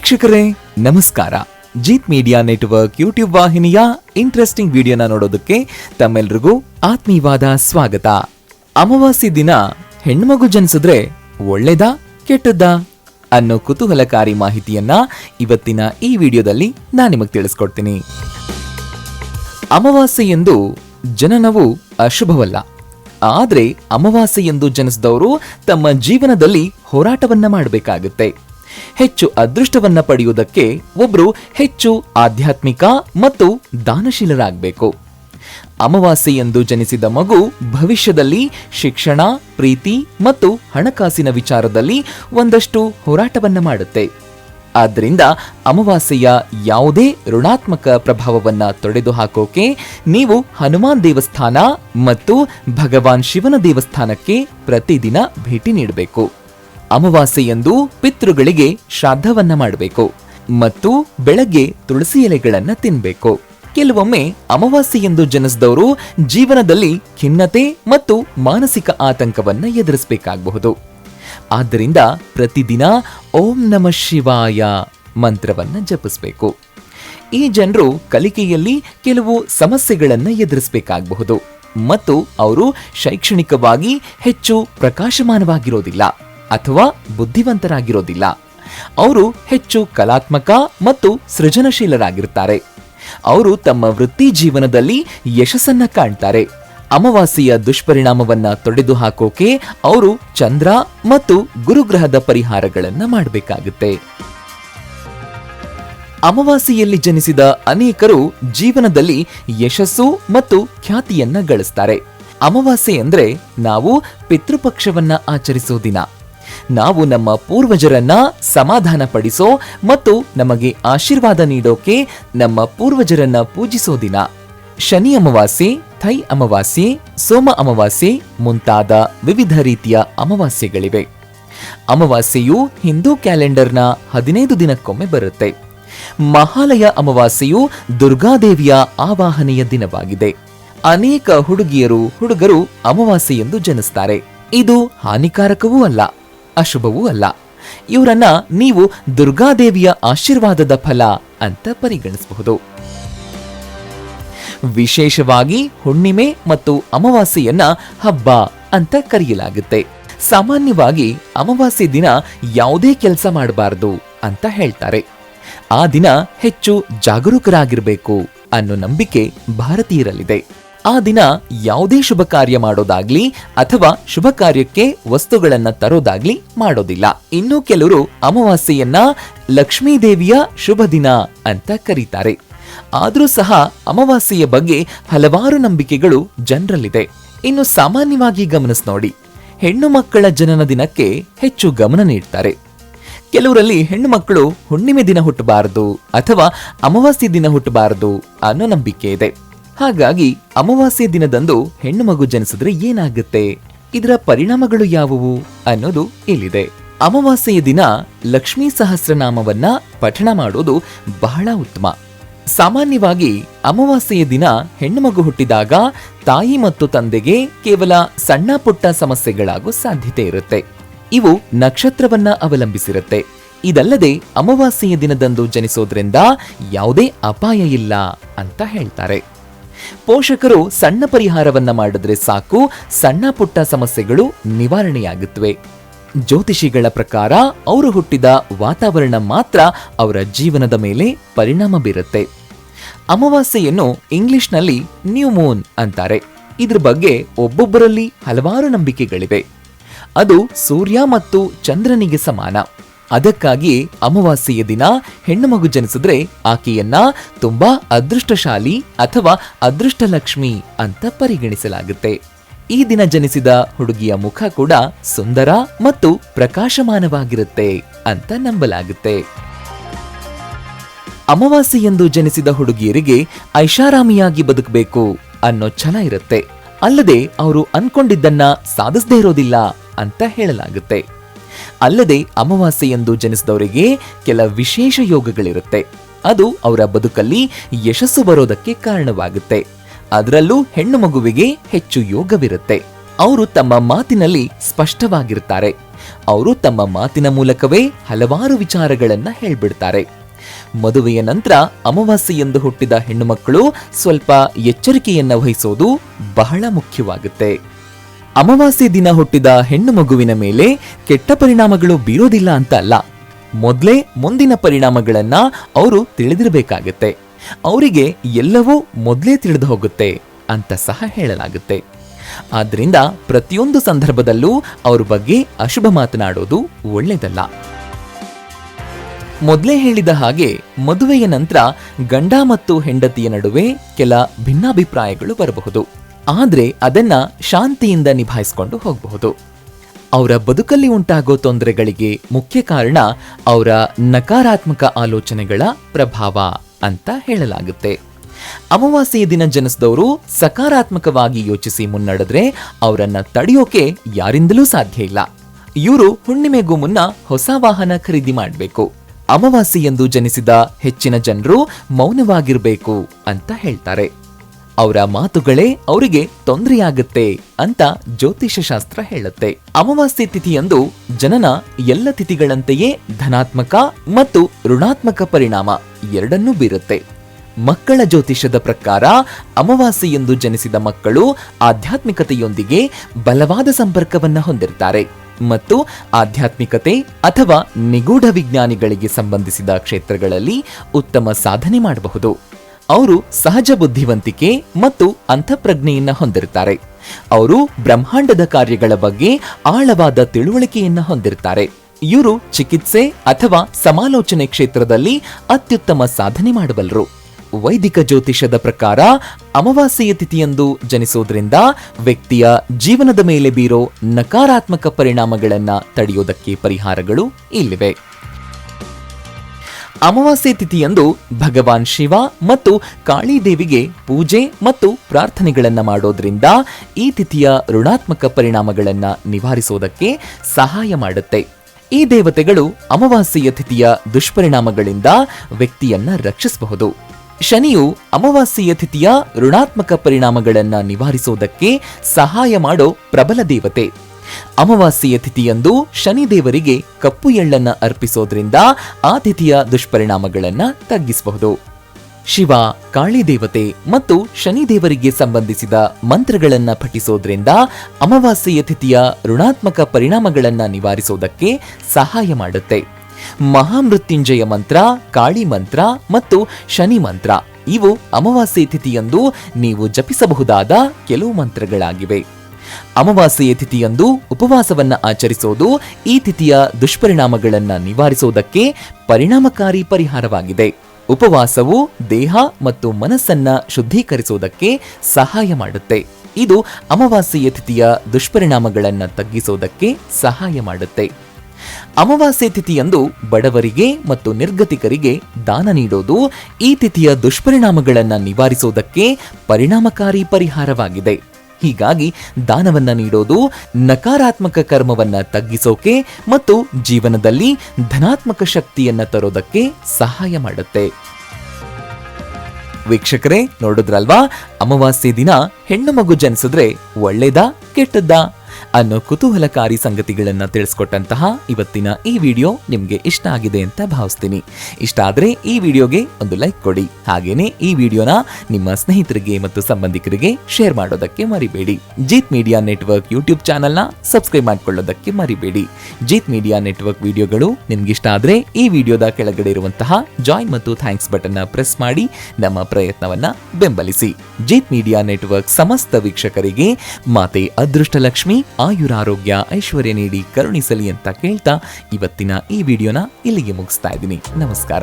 ವೀಕ್ಷಕರೇ, ನಮಸ್ಕಾರ. Jeet media network YouTube ವಾಹಿನಿಯ ಇಂಟ್ರೆಸ್ಟಿಂಗ್ ವಿಡಿಯೋನ ನೋಡೋದಕ್ಕೆ ತಮ್ಮೆಲ್ರಿಗೂ ಆತ್ಮೀಯವಾದ ಸ್ವಾಗತ. ಅಮಾವಾಸ್ಯ ದಿನ ಹೆಣ್ಮಗು ಜನಿಸಿದ್ರೆ ಒಳ್ಳೇದಾ, ಕೆಟ್ಟದ್ದಾ ಅನ್ನೋ ಕುತೂಹಲಕಾರಿ ಮಾಹಿತಿಯನ್ನ ಇವತ್ತಿನ ಈ ವಿಡಿಯೋದಲ್ಲಿ ನಾನು ನಿಮಗೆ ತಿಳಿಸ್ಕೊಡ್ತೀನಿ. ಅಮಾವಾಸ್ಯೆಯೆಂದು ಜನನವು ಅಶುಭವಲ್ಲ. ಆದ್ರೆ ಅಮಾವಾಸ್ಯೆ ಎಂದು ಜನಿಸಿದವರು ತಮ್ಮ ಜೀವನದಲ್ಲಿ ಹೋರಾಟವನ್ನ ಮಾಡಬೇಕಾಗುತ್ತೆ. ಹೆಚ್ಚು ಅದೃಷ್ಟವನ್ನ ಪಡೆಯುವುದಕ್ಕೆ ಒಬ್ರು ಹೆಚ್ಚು ಆಧ್ಯಾತ್ಮಿಕ ಮತ್ತು ದಾನಶೀಲರಾಗಬೇಕು. ಅಮಾವಾಸ್ಯೆ ಎಂದು ಜನಿಸಿದ ಮಗು ಭವಿಷ್ಯದಲ್ಲಿ ಶಿಕ್ಷಣ, ಪ್ರೀತಿ ಮತ್ತು ಹಣಕಾಸಿನ ವಿಚಾರದಲ್ಲಿ ಒಂದಷ್ಟು ಹೋರಾಟವನ್ನ ಮಾಡುತ್ತೆ. ಆದ್ದರಿಂದ ಅಮಾವಾಸ್ಯೆಯ ಯಾವುದೇ ಋಣಾತ್ಮಕ ಪ್ರಭಾವವನ್ನು ತೊಡೆದು ಹಾಕೋಕೆ ನೀವು ಹನುಮಾನ್ ದೇವಸ್ಥಾನ ಮತ್ತು ಭಗವಾನ್ ಶಿವನ ದೇವಸ್ಥಾನಕ್ಕೆ ಪ್ರತಿದಿನ ಭೇಟಿ ನೀಡಬೇಕು. ಅಮಾವಾಸ್ಯೆಯಂದು ಪಿತೃಗಳಿಗೆ ಶ್ರಾದ್ದವನ್ನ ಮಾಡಬೇಕು ಮತ್ತು ಬೆಳಗ್ಗೆ ತುಳಸಿ ಎಲೆಗಳನ್ನ ತಿನ್ಬೇಕು. ಕೆಲವೊಮ್ಮೆ ಅಮಾವಾಸ್ಯೆಯೆಂದು ಜನಿಸಿದವರು ಜೀವನದಲ್ಲಿ ಖಿನ್ನತೆ ಮತ್ತು ಮಾನಸಿಕ ಆತಂಕವನ್ನ ಎದುರಿಸಬೇಕಾಗಬಹುದು. ಆದ್ದರಿಂದ ಪ್ರತಿದಿನ ಓಂ ನಮ ಶಿವಾಯ ಮಂತ್ರವನ್ನ ಜಪಿಸಬೇಕು. ಈ ಜನರು ಕಲಿಕೆಯಲ್ಲಿ ಕೆಲವು ಸಮಸ್ಯೆಗಳನ್ನ ಎದುರಿಸಬೇಕಾಗಬಹುದು ಮತ್ತು ಅವರು ಶೈಕ್ಷಣಿಕವಾಗಿ ಹೆಚ್ಚು ಪ್ರಕಾಶಮಾನವಾಗಿರೋದಿಲ್ಲ. ಅಥವಾ ಬುದ್ಧಿವಂತರಾಗಿರೋದಿಲ್ಲ. ಅವರು ಹೆಚ್ಚು ಕಲಾತ್ಮಕ ಮತ್ತು ಸೃಜನಶೀಲರಾಗಿರ್ತಾರೆ. ಅವರು ತಮ್ಮ ವೃತ್ತಿ ಜೀವನದಲ್ಲಿ ಯಶಸ್ಸನ್ನ ಕಾಣ್ತಾರೆ. ಅಮಾವಾಸ್ಯೆಯ ದುಷ್ಪರಿಣಾಮವನ್ನ ತೊಡೆದು ಹಾಕೋಕೆ ಅವರು ಚಂದ್ರ ಮತ್ತು ಗುರುಗ್ರಹದ ಪರಿಹಾರಗಳನ್ನ ಮಾಡಬೇಕಾಗುತ್ತೆ. ಅಮಾವಾಸ್ಯೆಯಲ್ಲಿ ಜನಿಸಿದ ಅನೇಕರು ಜೀವನದಲ್ಲಿ ಯಶಸ್ಸು ಮತ್ತು ಖ್ಯಾತಿಯನ್ನ ಗಳಿಸ್ತಾರೆ. ಅಮಾವಾಸ್ಯೆ ಅಂದ್ರೆ ನಾವು ಪಿತೃಪಕ್ಷವನ್ನ ಆಚರಿಸೋ ದಿನ. ನಾವು ನಮ್ಮ ಪೂರ್ವಜರನ್ನ ಸಮಾಧಾನ ಪಡಿಸೋ ಮತ್ತು ನಮಗೆ ಆಶೀರ್ವಾದ ನೀಡೋಕೆ ನಮ್ಮ ಪೂರ್ವಜರನ್ನ ಪೂಜಿಸೋ ದಿನ. ಶನಿ ಅಮಾವಾಸ್ಯೆ, ಥೈ ಅಮಾವಾಸ್ಯೆ, ಸೋಮ ಅಮಾವಾಸ್ಯೆ ಮುಂತಾದ ವಿವಿಧ ರೀತಿಯ ಅಮಾವಾಸ್ಯೆಗಳಿವೆ. ಅಮಾವಾಸ್ಯೆಯು ಹಿಂದೂ ಕ್ಯಾಲೆಂಡರ್ನ ಹದಿನೈದು ದಿನಕ್ಕೊಮ್ಮೆ ಬರುತ್ತೆ. ಮಹಾಲಯ ಅಮಾವಾಸ್ಯೆಯು ದುರ್ಗಾದೇವಿಯ ಆವಾಹನೆಯ ದಿನವಾಗಿದೆ. ಅನೇಕ ಹುಡುಗಿಯರು, ಹುಡುಗರು ಅಮಾವಾಸ್ಯೆಯೆಂದು ಜನಿಸ್ತಾರೆ. ಇದು ಹಾನಿಕಾರಕವೂ ಅಲ್ಲ. ಅಶುಭವೂ ಅಲ್ಲ. ಇವರನ್ನ ನೀವು ದುರ್ಗಾದೇವಿಯ ಆಶೀರ್ವಾದದ ಫಲ ಅಂತ ಪರಿಗಣಿಸಬಹುದು. ವಿಶೇಷವಾಗಿ ಹುಣ್ಣಿಮೆ ಮತ್ತು ಅಮಾವಾಸ್ಯೆಯನ್ನ ಹಬ್ಬ ಅಂತ ಕರೆಯಲಾಗುತ್ತೆ. ಸಾಮಾನ್ಯವಾಗಿ ಅಮಾವಾಸ್ಯೆ ದಿನ ಯಾವುದೇ ಕೆಲಸ ಮಾಡಬಾರದು ಅಂತ ಹೇಳ್ತಾರೆ. ಆ ದಿನ ಹೆಚ್ಚು ಜಾಗರೂಕರಾಗಿರಬೇಕು ಅನ್ನೋ ನಂಬಿಕೆ ಭಾರತೀಯರಲ್ಲಿದೆ. ಆ ದಿನ ಯಾವುದೇ ಶುಭ ಕಾರ್ಯ ಮಾಡೋದಾಗ್ಲಿ ಅಥವಾ ಶುಭ ಕಾರ್ಯಕ್ಕೆ ವಸ್ತುಗಳನ್ನ ತರೋದಾಗ್ಲಿ ಮಾಡೋದಿಲ್ಲ. ಇನ್ನು ಕೆಲವರು ಅಮಾವಾಸ್ಯೆಯನ್ನ ಲಕ್ಷ್ಮೀ ದೇವಿಯ ಶುಭ ದಿನ ಅಂತ ಕರೀತಾರೆ. ಆದರೂ ಸಹ ಅಮಾವಾಸ್ಯೆಯ ಬಗ್ಗೆ ಹಲವಾರು ನಂಬಿಕೆಗಳು ಜನರಲ್ಲಿದೆ. ಇನ್ನು ಸಾಮಾನ್ಯವಾಗಿ ಗಮನಿಸ್ ನೋಡಿ. ಹೆಣ್ಣು ಮಕ್ಕಳ ಜನನ ದಿನಕ್ಕೆ ಹೆಚ್ಚು ಗಮನ ನೀಡ್ತಾರೆ. ಕೆಲವರಲ್ಲಿ ಹೆಣ್ಣು ಮಕ್ಕಳು ಹುಣ್ಣಿಮೆ ದಿನ ಹುಟ್ಟಬಾರದು ಅಥವಾ ಅಮಾವಾಸ್ಯೆ ದಿನ ಹುಟ್ಟಬಾರದು ಅನ್ನೋ ನಂಬಿಕೆ ಇದೆ. ಹಾಗಾಗಿ ಅಮಾವಾಸ್ಯ ದಿನದಂದು ಹೆಣ್ಣು ಮಗು ಜನಿಸಿದ್ರೆ ಏನಾಗುತ್ತೆ? ಇದರ ಪರಿಣಾಮಗಳು ಯಾವುವು ಅನ್ನೋದು ಇಲ್ಲಿದೆ. ಅಮಾವಾಸ್ಯೆಯ ದಿನ ಲಕ್ಷ್ಮೀ ಸಹಸ್ರನಾಮವನ್ನ ಪಠಣ ಮಾಡೋದು ಬಹಳ ಉತ್ತಮ. ಸಾಮಾನ್ಯವಾಗಿ ಅಮಾವಾಸ್ಯೆಯ ದಿನ ಹೆಣ್ಣು ಮಗು ಹುಟ್ಟಿದಾಗ ತಾಯಿ ಮತ್ತು ತಂದೆಗೆ ಕೇವಲ ಸಣ್ಣ ಪುಟ್ಟ ಸಮಸ್ಯೆಗಳಾಗೋ ಸಾಧ್ಯತೆ ಇರುತ್ತೆ. ಇವು ನಕ್ಷತ್ರವನ್ನ ಅವಲಂಬಿಸಿರುತ್ತೆ. ಇದಲ್ಲದೆ ಅಮಾವಾಸ್ಯೆಯ ದಿನದಂದು ಜನಿಸೋದ್ರಿಂದ ಯಾವುದೇ ಅಪಾಯ ಇಲ್ಲ ಅಂತ ಹೇಳ್ತಾರೆ. ಪೋಷಕರು ಸಣ್ಣ ಪರಿಹಾರವನ್ನ ಮಾಡಿದ್ರೆ ಸಾಕು, ಸಣ್ಣ ಪುಟ್ಟ ಸಮಸ್ಯೆಗಳು ನಿವಾರಣೆಯಾಗುತ್ತವೆ. ಜ್ಯೋತಿಷಿಗಳ ಪ್ರಕಾರ ಅವರು ಹುಟ್ಟಿದ ವಾತಾವರಣ ಮಾತ್ರ ಅವರ ಜೀವನದ ಮೇಲೆ ಪರಿಣಾಮ ಬೀರುತ್ತೆ. ಅಮಾವಾಸ್ಯೆಯನ್ನು ಇಂಗ್ಲಿಷ್ನಲ್ಲಿ ನ್ಯೂ ಮೂನ್ ಅಂತಾರೆ. ಇದ್ರ ಬಗ್ಗೆ ಒಬ್ಬೊಬ್ಬರಲ್ಲಿ ಹಲವಾರು ನಂಬಿಕೆಗಳಿವೆ. ಅದು ಸೂರ್ಯ ಮತ್ತು ಚಂದ್ರನಿಗೆ ಸಮಾನ. ಅದಕ್ಕಾಗಿ ಅಮಾವಾಸ್ಯೆಯ ದಿನ ಹೆಣ್ಣು ಮಗು ಜನಿಸಿದ್ರೆ ಆಕೆಯನ್ನ ತುಂಬಾ ಅದೃಷ್ಟಶಾಲಿ ಅಥವಾ ಅದೃಷ್ಟ ಲಕ್ಷ್ಮಿ ಅಂತ ಪರಿಗಣಿಸಲಾಗುತ್ತೆ. ಈ ದಿನ ಜನಿಸಿದ ಹುಡುಗಿಯ ಮುಖ ಕೂಡ ಸುಂದರ ಮತ್ತು ಪ್ರಕಾಶಮಾನವಾಗಿರುತ್ತೆ ಅಂತ ನಂಬಲಾಗುತ್ತೆ. ಅಮಾವಾಸ್ಯೆಯೆಂದು ಜನಿಸಿದ ಹುಡುಗಿಯರಿಗೆ ಐಷಾರಾಮಿಯಾಗಿ ಬದುಕಬೇಕು ಅನ್ನೋ ಛಲ ಇರುತ್ತೆ. ಅಲ್ಲದೆ ಅವರು ಅನ್ಕೊಂಡಿದ್ದನ್ನ ಸಾಧಿಸದೇ ಇರೋದಿಲ್ಲ ಅಂತ ಹೇಳಲಾಗುತ್ತೆ. ಅಲ್ಲದೆ ಅಮಾವಾಸ್ಯೆಯಂದು ಜನಿಸಿದವರಿಗೆ ಕೆಲ ವಿಶೇಷ ಯೋಗಗಳಿರುತ್ತೆ. ಅದು ಅವರ ಬದುಕಲ್ಲಿ ಯಶಸ್ಸು ಬರೋದಕ್ಕೆ ಕಾರಣವಾಗುತ್ತೆ. ಅದರಲ್ಲೂ ಹೆಣ್ಣು ಮಗುವಿಗೆ ಹೆಚ್ಚು ಯೋಗವಿರುತ್ತೆ. ಅವರು ತಮ್ಮ ಮಾತಿನಲ್ಲಿ ಸ್ಪಷ್ಟವಾಗಿರುತ್ತಾರೆ ಅವರು ತಮ್ಮ ಮಾತಿನ ಮೂಲಕವೇ ಹಲವಾರು ವಿಚಾರಗಳನ್ನ ಹೇಳ್ಬಿಡ್ತಾರೆ. ಮದುವೆಯ ನಂತರ ಅಮಾವಾಸ್ಯೆಯೆಂದು ಹುಟ್ಟಿದ ಹೆಣ್ಣುಮಕ್ಕಳು ಸ್ವಲ್ಪ ಎಚ್ಚರಿಕೆಯನ್ನ ವಹಿಸೋದು ಬಹಳ ಮುಖ್ಯವಾಗುತ್ತೆ. ಅಮಾವಾಸ್ಯೆ ದಿನ ಹುಟ್ಟಿದ ಹೆಣ್ಣು ಮಗುವಿನ ಮೇಲೆ ಕೆಟ್ಟ ಪರಿಣಾಮಗಳು ಬೀರೋದಿಲ್ಲ ಅಂತ ಅಲ್ಲ ಮೊದಲೇ ಮುಂದಿನ ಪರಿಣಾಮಗಳನ್ನ ಅವರು ತಿಳಿದಿರಬೇಕಾಗತ್ತೆ. ಅವರಿಗೆ ಎಲ್ಲವೂ ಮೊದಲೇ ತಿಳಿದು ಹೋಗುತ್ತೆ ಅಂತ ಸಹ ಹೇಳಲಾಗುತ್ತೆ. ಆದ್ರಿಂದ ಪ್ರತಿಯೊಂದು ಸಂದರ್ಭದಲ್ಲೂ ಅವ್ರ ಬಗ್ಗೆ ಅಶುಭ ಮಾತನಾಡೋದು ಒಳ್ಳೆಯದಲ್ಲ ಮೊದಲೇ ಹೇಳಿದ ಹಾಗೆ ಮದುವೆಯ ನಂತರ ಗಂಡ ಮತ್ತು ಹೆಂಡತಿಯ ನಡುವೆ ಕೆಲ ಭಿನ್ನಾಭಿಪ್ರಾಯಗಳು ಬರಬಹುದು. ಆದ್ರೆ ಅದನ್ನ ಶಾಂತಿಯಿಂದ ನಿಭಾಯಿಸಿಕೊಂಡು ಹೋಗಬಹುದು. ಅವರ ಬದುಕಲ್ಲಿ ಉಂಟಾಗೋ ತೊಂದರೆಗಳಿಗೆ ಮುಖ್ಯ ಕಾರಣ ಅವರ ನಕಾರಾತ್ಮಕ ಆಲೋಚನೆಗಳ ಪ್ರಭಾವ ಅಂತ ಹೇಳಲಾಗುತ್ತೆ. ಅಮಾವಾಸ್ಯೆಯ ದಿನ ಜನಿಸಿದವರು ಸಕಾರಾತ್ಮಕವಾಗಿ ಯೋಚಿಸಿ ಮುನ್ನಡೆದ್ರೆ ಅವರನ್ನ ತಡೆಯೋಕೆ ಯಾರಿಂದಲೂ ಸಾಧ್ಯ ಇಲ್ಲ. ಇವರು ಹುಣ್ಣಿಮೆಗೂ ಮುನ್ನ ಹೊಸ ವಾಹನ ಖರೀದಿ ಮಾಡಬೇಕು. ಅಮಾವಾಸ್ಯೆಯಂದು ಜನಿಸಿದ ಹೆಚ್ಚಿನ ಜನರು ಮೌನವಾಗಿರಬೇಕು ಅಂತ ಹೇಳ್ತಾರೆ. ಅವರ ಮಾತುಗಳೇ ಅವರಿಗೆ ತೊಂದರೆಯಾಗುತ್ತೆ ಅಂತ ಜ್ಯೋತಿಷ್ಯ ಶಾಸ್ತ್ರ ಹೇಳುತ್ತೆ. ಅಮಾವಾಸ್ಯೆ ತಿಥಿಯಂದು ಜನನ ಎಲ್ಲ ತಿಥಿಗಳಂತೆಯೇ ಧನಾತ್ಮಕ ಮತ್ತು ಋಣಾತ್ಮಕ ಪರಿಣಾಮ ಎರಡನ್ನೂ ಬೀರುತ್ತೆ. ಮಕ್ಕಳ ಜ್ಯೋತಿಷ್ಯದ ಪ್ರಕಾರ ಅಮಾವಾಸ್ಯೆಯಂದು ಜನಿಸಿದ ಮಕ್ಕಳು ಆಧ್ಯಾತ್ಮಿಕತೆಯೊಂದಿಗೆ ಬಲವಾದ ಸಂಪರ್ಕವನ್ನು ಹೊಂದಿರ್ತಾರೆ. ಮತ್ತು ಆಧ್ಯಾತ್ಮಿಕತೆ ಅಥವಾ ನಿಗೂಢ ವಿಜ್ಞಾನಿಗಳಿಗೆ ಸಂಬಂಧಿಸಿದ ಕ್ಷೇತ್ರಗಳಲ್ಲಿ ಉತ್ತಮ ಸಾಧನೆ ಮಾಡಬಹುದು. ಅವರು ಸಹಜ ಬುದ್ಧಿವಂತಿಕೆ ಮತ್ತು ಅಂತಃಪ್ರಜ್ಞೆಯನ್ನ ಹೊಂದಿರುತ್ತಾರೆ. ಅವರು ಬ್ರಹ್ಮಾಂಡದ ಕಾರ್ಯಗಳ ಬಗ್ಗೆ ಆಳವಾದ ತಿಳುವಳಿಕೆಯನ್ನ ಹೊಂದಿರುತ್ತಾರೆ. ಇವರು ಚಿಕಿತ್ಸೆ ಅಥವಾ ಸಮಾಲೋಚನೆ ಕ್ಷೇತ್ರದಲ್ಲಿ ಅತ್ಯುತ್ತಮ ಸಾಧನೆ ಮಾಡಬಲ್ಲರು. ವೈದಿಕ ಜ್ಯೋತಿಷದ ಪ್ರಕಾರ ಅಮಾವಾಸ್ಯೆಯ ತಿಥಿಯಂದು ಜನಿಸೋದ್ರಿಂದ ವ್ಯಕ್ತಿಯ ಜೀವನದ ಮೇಲೆ ಬೀರೋ ನಕಾರಾತ್ಮಕ ಪರಿಣಾಮಗಳನ್ನು ತಡೆಯೋದಕ್ಕೆ ಪರಿಹಾರಗಳು ಇಲ್ಲಿವೆ. ಅಮಾವಾಸ್ಯೆ ತಿಥಿಯಂದು ಭಗವಾನ್ ಶಿವ ಮತ್ತು ಕಾಳಿದೇವಿಗೆ ಪೂಜೆ ಮತ್ತು ಪ್ರಾರ್ಥನೆಗಳನ್ನು ಮಾಡೋದ್ರಿಂದ ಈ ತಿಥಿಯ ಋಣಾತ್ಮಕ ಪರಿಣಾಮಗಳನ್ನು ನಿವಾರಿಸೋದಕ್ಕೆ ಸಹಾಯ ಮಾಡುತ್ತೆ. ಈ ದೇವತೆಗಳು ಅಮಾವಾಸ್ಯೆಯ ತಿಥಿಯ ದುಷ್ಪರಿಣಾಮಗಳಿಂದ ವ್ಯಕ್ತಿಯನ್ನ ರಕ್ಷಿಸಬಹುದು. ಶನಿಯು ಅಮಾವಾಸ್ಯೆಯ ತಿಥಿಯ ಋಣಾತ್ಮಕ ಪರಿಣಾಮಗಳನ್ನು ನಿವಾರಿಸೋದಕ್ಕೆ ಸಹಾಯ ಮಾಡೋ ಪ್ರಬಲ ದೇವತೆ. ಅಮಾವಾಸ್ಯೆಯ ತಿಥಿಯಂದು ಶನಿದೇವರಿಗೆ ಕಪ್ಪು ಎಳ್ಳನ್ನ ಅರ್ಪಿಸೋದ್ರಿಂದ ಆ ತಿಥಿಯ ದುಷ್ಪರಿಣಾಮಗಳನ್ನು ತಗ್ಗಿಸಬಹುದು. ಶಿವ, ಕಾಳಿ ದೇವತೆ ಮತ್ತು ಶನಿದೇವರಿಗೆ ಸಂಬಂಧಿಸಿದ ಮಂತ್ರಗಳನ್ನು ಪಠಿಸೋದ್ರಿಂದ ಅಮಾವಾಸ್ಯೆಯ ತಿಥಿಯ ಋಣಾತ್ಮಕ ಪರಿಣಾಮಗಳನ್ನು ನಿವಾರಿಸೋದಕ್ಕೆ ಸಹಾಯ ಮಾಡುತ್ತೆ. ಮಹಾಮೃತ್ಯುಂಜಯ ಮಂತ್ರ, ಕಾಳಿ ಮಂತ್ರ ಮತ್ತು ಶನಿ ಮಂತ್ರ ಇವು ಅಮಾವಾಸ್ಯೆ ತಿಥಿಯಂದು ನೀವು ಜಪಿಸಬಹುದಾದ ಕೆಲವು ಮಂತ್ರಗಳಾಗಿವೆ. ಅಮಾವಾಸ್ಯೆಯ ತಿಥಿಯಂದು ಉಪವಾಸವನ್ನ ಆಚರಿಸೋದು ಈ ತಿಥಿಯ ದುಷ್ಪರಿಣಾಮಗಳನ್ನು ನಿವಾರಿಸೋದಕ್ಕೆ ಪರಿಣಾಮಕಾರಿ ಪರಿಹಾರವಾಗಿದೆ. ಉಪವಾಸವು ದೇಹ ಮತ್ತು ಮನಸ್ಸನ್ನ ಶುದ್ಧೀಕರಿಸೋದಕ್ಕೆ ಸಹಾಯ ಮಾಡುತ್ತೆ. ಇದು ಅಮಾವಾಸ್ಯೆಯ ತಿಥಿಯ ದುಷ್ಪರಿಣಾಮಗಳನ್ನು ತಗ್ಗಿಸೋದಕ್ಕೆ ಸಹಾಯ ಮಾಡುತ್ತೆ. ಅಮಾವಾಸ್ಯೆ ತಿಥಿಯಂದು ಬಡವರಿಗೆ ಮತ್ತು ನಿರ್ಗತಿಕರಿಗೆ ದಾನ ನೀಡೋದು ಈ ತಿಥಿಯ ದುಷ್ಪರಿಣಾಮಗಳನ್ನು ನಿವಾರಿಸೋದಕ್ಕೆ ಪರಿಣಾಮಕಾರಿ ಪರಿಹಾರವಾಗಿದೆ. ಹೀಗಾಗಿ ದಾನವನ್ನ ನೀಡೋದು ನಕಾರಾತ್ಮಕ ಕರ್ಮವನ್ನ ತಗ್ಗಿಸೋಕೆ ಮತ್ತು ಜೀವನದಲ್ಲಿ ಧನಾತ್ಮಕ ಶಕ್ತಿಯನ್ನ ತರೋದಕ್ಕೆ ಸಹಾಯ ಮಾಡುತ್ತೆ. ವೀಕ್ಷಕರೇ, ನೋಡಿದ್ರಲ್ವಾ? ಅಮಾವಾಸ್ಯೆ ದಿನ ಹೆಣ್ಣು ಮಗು ಜನಿಸಿದ್ರೆ ಒಳ್ಳೇದಾ ಕೆಟ್ಟದ್ದಾ? ಅನ್ನೋ ಕುತೂಹಲಕಾರಿ ಸಂಗತಿಗಳನ್ನು ತಿಳಿಸ್ಕೊಟ್ಟಂತಹ ಇವತ್ತಿನ ಈ ವಿಡಿಯೋ ನಿಮಗೆ ಇಷ್ಟ ಆಗಿದೆ ಅಂತ ಭಾವಿಸ್ತೀನಿ. ಇಷ್ಟ ಆದರೆ ಈ ವಿಡಿಯೋಗೆ ಒಂದು ಲೈಕ್ ಕೊಡಿ. ಹಾಗೇನೆ ಈ ವಿಡಿಯೋನ ನಿಮ್ಮ ಸ್ನೇಹಿತರಿಗೆ ಮತ್ತು ಸಂಬಂಧಿಕರಿಗೆ ಶೇರ್ ಮಾಡೋದಕ್ಕೆ ಮರಿಬೇಡಿ. ಜೀತ್ ಮೀಡಿಯಾ ನೆಟ್ವರ್ಕ್ ಯೂಟ್ಯೂಬ್ ಚಾನೆಲ್ನ ಸಬ್ಸ್ಕ್ರೈಬ್ ಮಾಡ್ಕೊಳ್ಳೋದಕ್ಕೆ ಮರಿಬೇಡಿ. ಜೀತ್ ಮೀಡಿಯಾ ನೆಟ್ವರ್ಕ್ ವಿಡಿಯೋಗಳು ನಿಮ್ಗಿಷ್ಟ ಆದರೆ ಈ ವಿಡಿಯೋದ ಕೆಳಗಡೆ ಇರುವಂತಹ ಜಾಯಿನ್ ಮತ್ತು ಥ್ಯಾಂಕ್ಸ್ ಬಟನ್ ಪ್ರೆಸ್ ಮಾಡಿ ನಮ್ಮ ಪ್ರಯತ್ನವನ್ನ ಬೆಂಬಲಿಸಿ. ಜೀತ್ ಮೀಡಿಯಾ ನೆಟ್ವರ್ಕ್ ಸಮಸ್ತ ವೀಕ್ಷಕರಿಗೆ ಮಾತೆ ಅದೃಷ್ಟಲಕ್ಷ್ಮಿ, ಆಯುರಾರೋಗ್ಯ, ಐಶ್ವರ್ಯ ನೀಡಿ ಕರುಣಿಸಲಿ ಅಂತ ಕೇಳ್ತಾ ಇವತ್ತಿನ ಈ ವಿಡಿಯೋನ ಇಲ್ಲಿಗೆ ಮುಗಿಸ್ತಾ ಇದ್ದೀನಿ. ನಮಸ್ಕಾರ.